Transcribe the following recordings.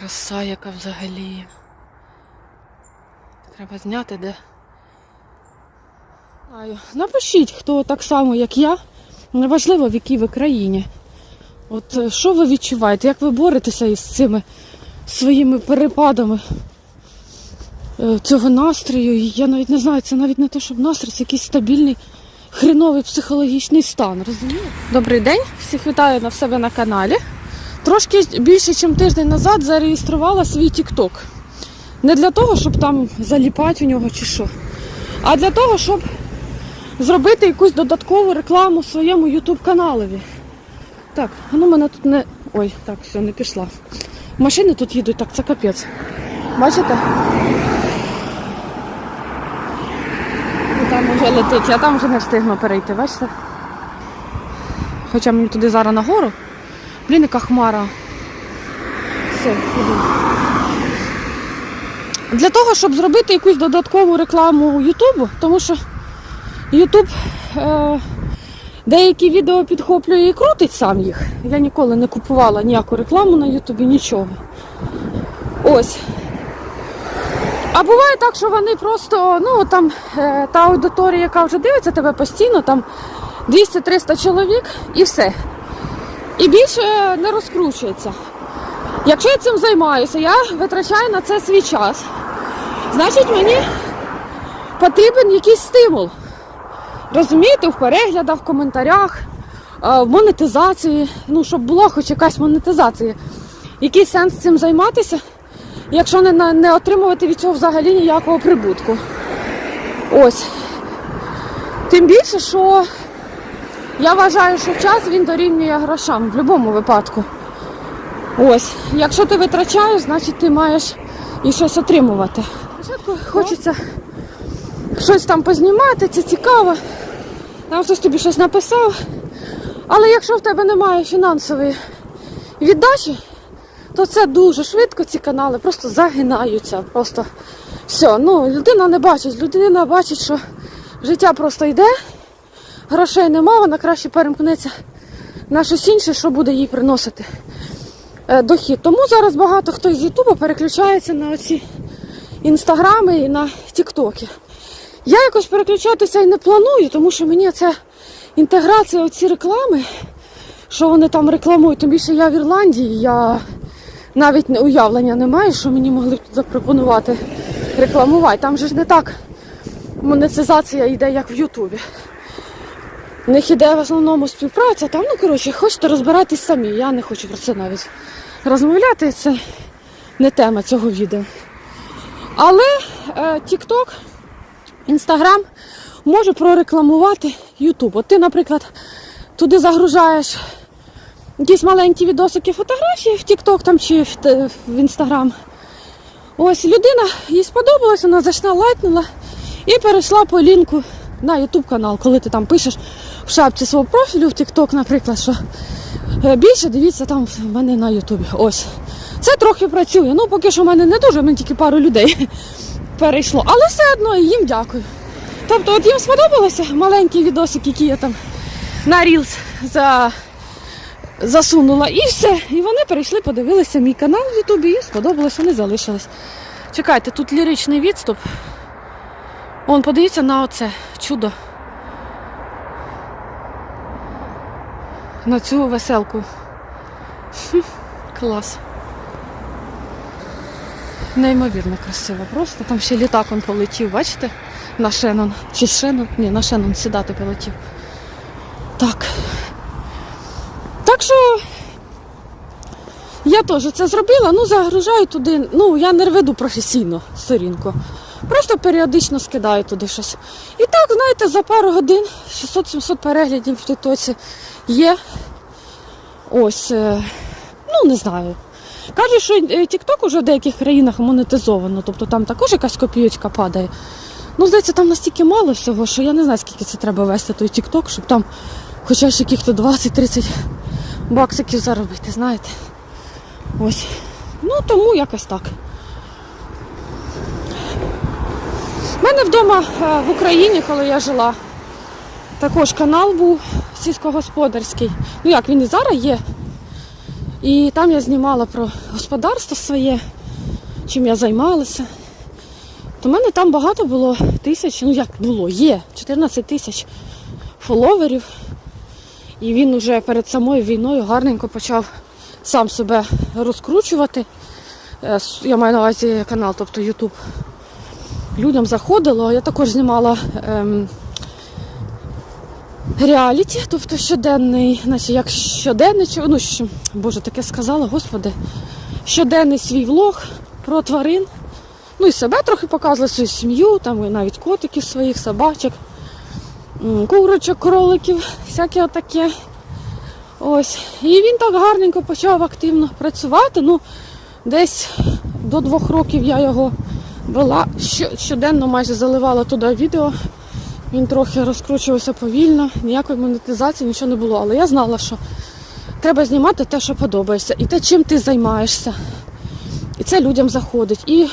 Краса, яка взагалі. Треба зняти де. Напишіть, хто так само, як я. Неважливо, в якій ви країні. От е, що ви відчуваєте, як ви боретеся із цими своїми перепадами е, цього настрою? Я навіть не знаю, це навіть не те, щоб настрій, це якийсь стабільний, хреновий психологічний стан. Розумієте? Добрий день, всіх вітаю на себе на каналі. Трошки більше, ніж тиждень назад зареєструвала свій TikTok. Не для того, щоб там заліпати у нього чи що, а для того, щоб зробити якусь додаткову рекламу своєму YouTube каналові. Так, а ну мене тут не. Ой, так, все, не пішла. Машини тут їдуть, так це капець. Бачите? І там вже летить, я там вже не встигну перейти, бачите? Хоча мені туди зараз нагору. Блін, яка хмара. Все, іду. Для того, щоб зробити якусь додаткову рекламу Ютубу, тому що Ютуб е, деякі відео підхоплює і крутить сам їх. Я ніколи не купувала ніяку рекламу на Ютубі, нічого. Ось. А буває так, що вони просто, ну там е, та аудиторія, яка вже дивиться тебе постійно, там 200-300 чоловік і все. І більше не розкручується. Якщо я цим займаюся, я витрачаю на це свій час. Значить, мені потрібен якийсь стимул. Розумієте, в переглядах, в коментарях, е, в монетизації, ну, щоб була хоч якась монетизація. Який сенс цим займатися, якщо не, не отримувати від цього взагалі ніякого прибутку? Ось. Тим більше, що я вважаю, що час він дорівнює грошам в будь-якому випадку. Ось, якщо ти витрачаєш, значить ти маєш і щось отримувати. Спочатку хочеться щось там познімати, це цікаво. Там хтось тобі щось написав. Але якщо в тебе немає фінансової віддачі, то це дуже швидко ці канали просто загинаються. Просто все. Ну, людина не бачить, людина бачить, що життя просто йде, грошей нема, вона краще перемкнеться на щось інше, що буде їй приносити е, дохід. Тому зараз багато хто з Ютуба переключається на оці інстаграми і на Тіктоки. Я якось переключатися і не планую, тому що мені ця інтеграція оці реклами, що вони там рекламують, тим більше я в Ірландії, я навіть уявлення не маю, що мені могли б тут запропонувати рекламувати. Там же ж не так монетизація йде, як в Ютубі. У них іде в основному співпраця, там, ну коротше, хочете розбиратись самі. Я не хочу про це навіть розмовляти, це не тема цього відео. Але е, TikTok, Instagram може прорекламувати YouTube. От ти, наприклад, туди загружаєш якісь маленькі відосики фотографії в TikTok там чи в, в Instagram. Ось людина їй сподобалось, вона зайшла, лайкнула і перейшла по лінку на YouTube канал, коли ти там пишеш в шапці свого профілю в TikTok, наприклад, що е, більше дивіться там в мене на Ютубі. Ось. Це трохи працює. Ну, поки що в мене не дуже, в мене тільки пару людей перейшло. Але все одно і їм дякую. Тобто, от їм сподобалося маленький відосик, який я там на Reels за... засунула, і все. І вони перейшли, подивилися мій канал в Ютубі, їм сподобалось, вони залишились. Чекайте, тут ліричний відступ. Он, подивіться на оце чудо. На цю веселку. Хм, Клас. Неймовірно красиво. Просто там ще літак он полетів, бачите? На Шенон. Чи Шенон? Ні, на Шенон сідати полетів. Так. Так що я теж це зробила, ну загружаю туди. Ну, я не веду професійно сторінку. Просто періодично скидаю туди щось. І так, знаєте, за пару годин 600-700 переглядів в Тіктоці є. Ось, е, ну не знаю. Кажуть, що TikTok уже в деяких країнах монетизовано, тобто там також якась копійочка падає. Ну, здається, там настільки мало всього, що я не знаю, скільки це треба вести той TikTok, щоб там хоча ж яких-то 20-30 баксиків заробити, знаєте. Ось. Ну, тому якось так. У мене вдома е, в Україні, коли я жила, також канал був сільськогосподарський. Ну як він і зараз є. І там я знімала про господарство своє, чим я займалася. То в мене там багато було тисяч, ну як було, є 14 тисяч фоловерів. І він уже перед самою війною гарненько почав сам себе розкручувати. Е, Я маю на увазі канал, тобто YouTube. Людям заходило. Я також знімала ем, реаліті, тобто щоденний, наче як щоденний, ну, що, боже, таке сказала, господи, щоденний свій влог про тварин. Ну і себе трохи показувала, свою сім'ю, там і навіть котиків своїх, собачок, курочок, кроликів, всяке отаке. Ось. І він так гарненько почав активно працювати. Ну, десь до двох років я його вела, щоденно майже заливала туди відео. Він трохи розкручувався повільно, ніякої монетизації, нічого не було. Але я знала, що треба знімати те, що подобається, і те, чим ти займаєшся. І це людям заходить. І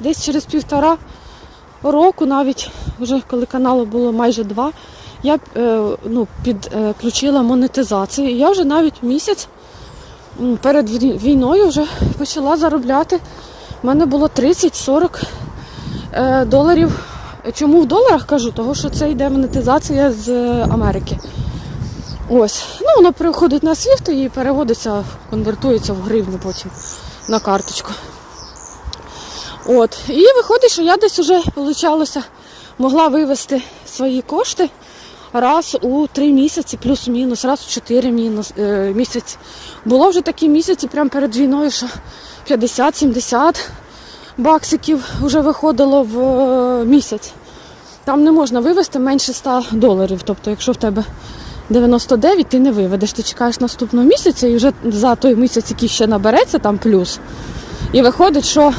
десь через півтора року, навіть вже коли каналу було майже два, я е, ну, підключила монетизацію. І я вже навіть місяць перед війною вже почала заробляти. У мене було 30-40 е, доларів. Чому в доларах кажу? Тому що це йде монетизація з Америки. Ось. Ну, воно приходить на SWIFT і переводиться, конвертується в гривню потім на карточку. От. І виходить, що я десь вже получалося, могла вивести свої кошти раз у три місяці, плюс-мінус, раз у чотири мінус, е, місяці. Було вже такі місяці, прямо перед війною, що 50-70 баксиків вже виходило в е, місяць. Там не можна вивести менше 100 доларів. Тобто, якщо в тебе 99, ти не виведеш. Ти чекаєш наступного місяця і вже за той місяць, який ще набереться, там плюс. І виходить, що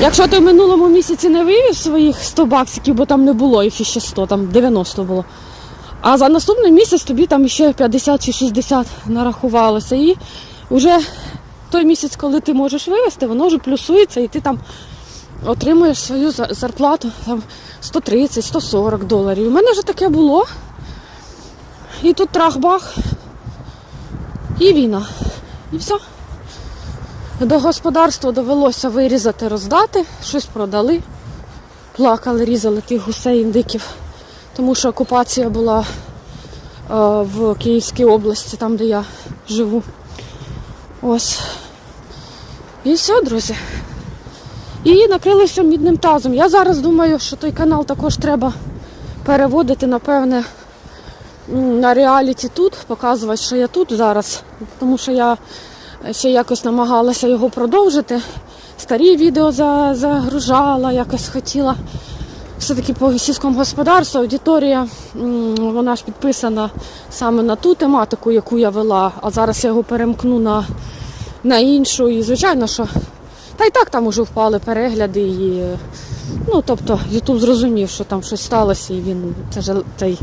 якщо ти в минулому місяці не вивів своїх 100 баксиків, бо там не було їх іще 100, там 90 було. А за наступний місяць тобі там ще 50 чи 60 нарахувалося. І вже той місяць, коли ти можеш вивезти, воно вже плюсується, і ти там отримуєш свою зарплату там 130-140 доларів. У мене вже таке було. І тут трах-бах. І війна. І все. До господарства довелося вирізати, роздати, щось продали. Плакали, різали тих гусей індиків, тому що окупація була е, в Київській області, там де я живу. Ось. І все, друзі. І накрилися мідним тазом. Я зараз думаю, що той канал також треба переводити, напевне, на реаліті тут, показувати, що я тут зараз. Тому що я ще якось намагалася його продовжити. Старі відео загружала, якось хотіла. Все-таки по сільському господарству аудиторія, вона ж підписана саме на ту тематику, яку я вела, а зараз я його перемкну на, на іншу. І звичайно, що та й так там уже впали перегляди. І, ну, тобто, Ютуб зрозумів, що там щось сталося, і він це ж цей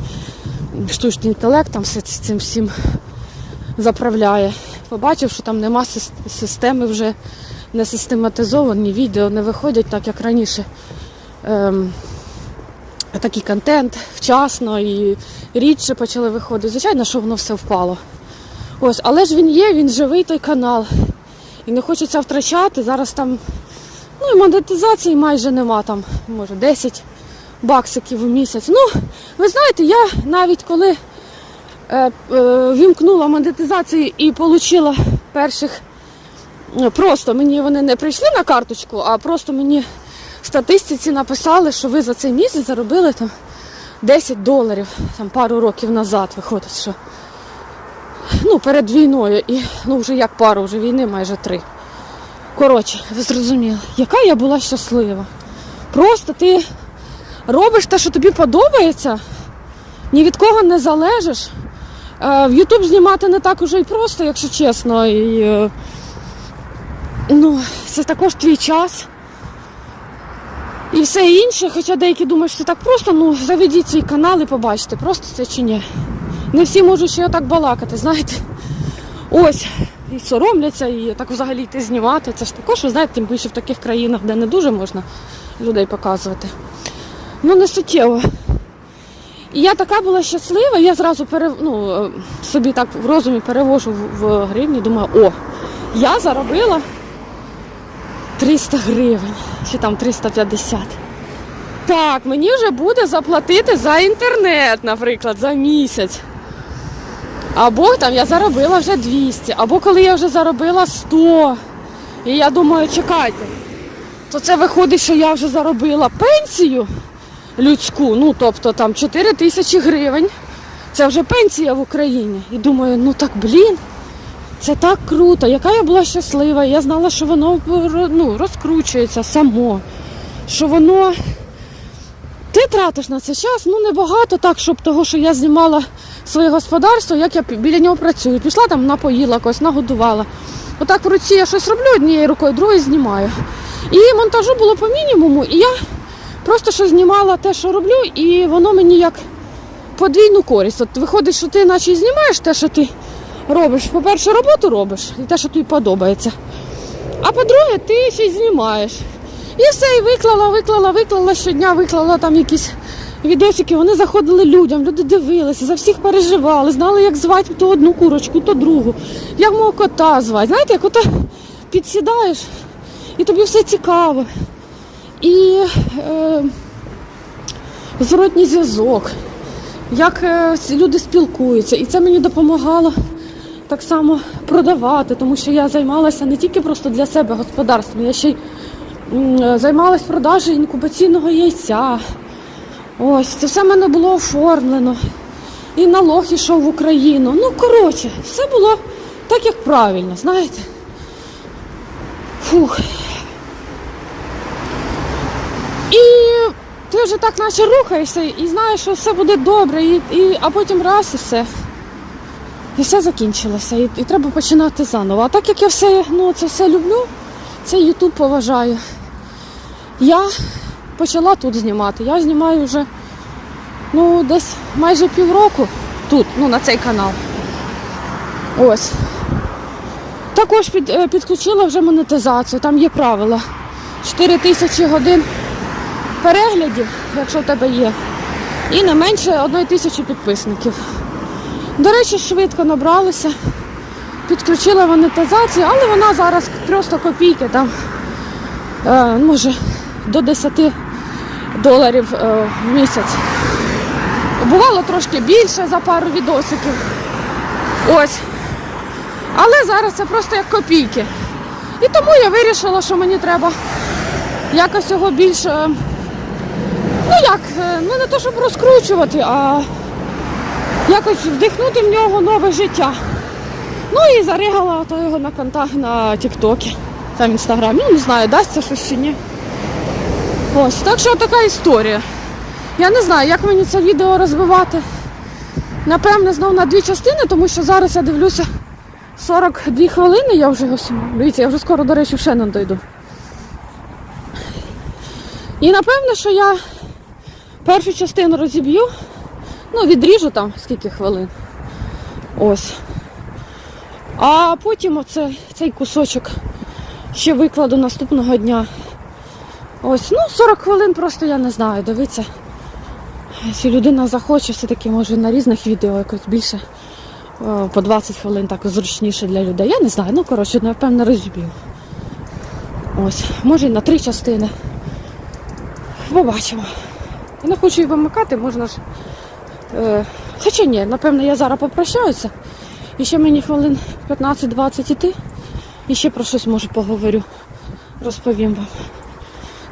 штучний інтелект там все цим всім заправляє. Побачив, що там нема системи вже не систематизовані, відео не виходять так, як раніше. Ем, такий контент вчасно і рідше почали виходити. Звичайно, що воно все впало. Ось, але ж він є, він живий той канал. І не хочеться втрачати. Зараз там ну і монетизації майже нема, там, може, 10 баксиків в місяць. Ну, ви знаєте, я навіть коли е, е, вімкнула монетизацію і отримала перших. е, Просто мені вони не прийшли на карточку, а просто мені статистиці написали, що ви за цей місяць заробили там 10 доларів там пару років назад виходить, що ну, перед війною. І ну вже як пару, вже війни майже три. Коротше, ви зрозуміли, яка я була щаслива. Просто ти робиш те, що тобі подобається, ні від кого не залежиш. Е, В Ютуб знімати не так уже і просто, якщо чесно. І, е, ну, це також твій час. І все інше, хоча деякі думають, що це так просто, ну заведіть свій канал і побачите, просто це чи ні. Не всі можуть ще отак балакати, знаєте. Ось, і соромляться, і так взагалі йти знімати. Це ж також, ви знаєте, тим більше в таких країнах, де не дуже можна людей показувати. Ну, не суттєво. І я така була щаслива, я зразу пере, ну, е, собі так в розумі перевожу в, в гривні, думаю, о, я заробила 300 гривень, чи там 350. Так, мені вже буде заплатити за інтернет, наприклад, за місяць. Або там я заробила вже 200, або коли я вже заробила 100. І я думаю, чекайте, то це виходить, що я вже заробила пенсію людську, ну тобто там 4 тисячі гривень. Це вже пенсія в Україні. І думаю, ну так блін, це так круто, яка я була щаслива. Я знала, що воно ну, розкручується само, що воно. Ти тратиш на це час, ну небагато так, щоб того, що я знімала своє господарство, як я біля нього працюю. Пішла там, напоїла когось, нагодувала. Отак в руці я щось роблю однією рукою, другою знімаю. І монтажу було по мінімуму, і я просто що знімала те, що роблю, і воно мені як подвійну користь. От виходить, що ти наче знімаєш те, що ти робиш. По-перше, роботу робиш, і те, що тобі подобається. А по-друге, ти ще й знімаєш. І все, і виклала, виклала, виклала щодня, виклала там якісь відосики. Вони заходили людям, люди дивилися, за всіх переживали, знали, як звати то одну курочку, то другу, як мого кота звати. Знаєте, як ото підсідаєш, і тобі все цікаво. І е, зворотній зв'язок, як е, люди спілкуються. І це мені допомагало так само продавати, тому що я займалася не тільки просто для себе господарством, я ще й е, займалась продажею інкубаційного яйця. Ось, це все в мене було оформлено. І налог ішов в Україну. Ну, коротше, все було так, як правильно, знаєте. Фух. І ти вже так наче рухаєшся і знаєш, що все буде добре, і, і, а потім раз і все. І все закінчилося. І, і треба починати заново. А так як я все, ну, це все люблю, це Ютуб поважаю. Я почала тут знімати. Я знімаю вже ну, десь майже півроку тут, ну, на цей канал. Ось. Також під, е, підключила вже монетизацію, там є правила. 4 тисячі годин переглядів, якщо в тебе є, і не менше 1 тисячі підписників. До речі, швидко набралися, підключила монетизацію, але вона зараз просто копійки там, е, може, до 10 доларів е, в місяць. Бувало трошки більше за пару відосиків. Ось. Але зараз це просто як копійки. І тому я вирішила, що мені треба якось його більше. Ну як, е, ну не то, щоб розкручувати, а якось вдихнути в нього нове життя. Ну і заригала то його на контакт на Тіктокі, там інстаграмі. Ну не знаю, дасться щось чи ні. Ось, так що така історія. Я не знаю, як мені це відео розвивати. Напевне, знов на дві частини, тому що зараз я дивлюся 42 хвилини, я вже ось, дивіться, я вже скоро, до речі, в Шеннон дойду. І напевне, що я першу частину розіб'ю, ну, відріжу там скільки хвилин. Ось. А потім оце, цей кусочок ще викладу наступного дня. Ось, ну 40 хвилин просто я не знаю, дивіться. Якщо людина захоче, все-таки може на різних відео якось більше по 20 хвилин так зручніше для людей. Я не знаю, ну коротше, напевно, розбив. Ось, може і на три частини. Побачимо. Я не хочу її вимикати, можна ж. Е, хоча ні, напевно, я зараз попрощаюся. І ще мені хвилин 15-20 іти. І ще про щось може поговорю. Розповім вам.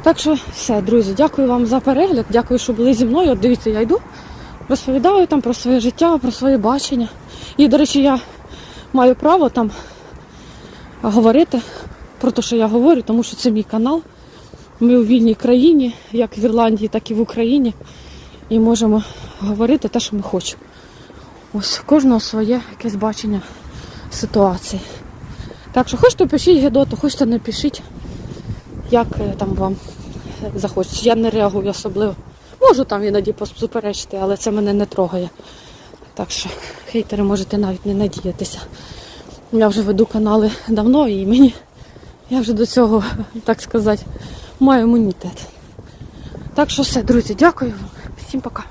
Так що все, друзі, дякую вам за перегляд. Дякую, що були зі мною. От дивіться, я йду, розповідаю там про своє життя, про своє бачення. І, до речі, я маю право там говорити про те, що я говорю, тому що це мій канал. Ми у вільній країні, як в Ірландії, так і в Україні. І можемо говорити те, що ми хочемо. Ось кожного своє якесь бачення ситуації. Так що хочете пишіть Гедоту, хочете не пишіть, як е, там вам захочеться. Я не реагую особливо. Можу там іноді посуперечити, але це мене не трогає. Так що хейтери можете навіть не надіятися. Я вже веду канали давно і мені я вже до цього, так сказати, маю імунітет. Так що все, друзі, дякую вам. Всім пока.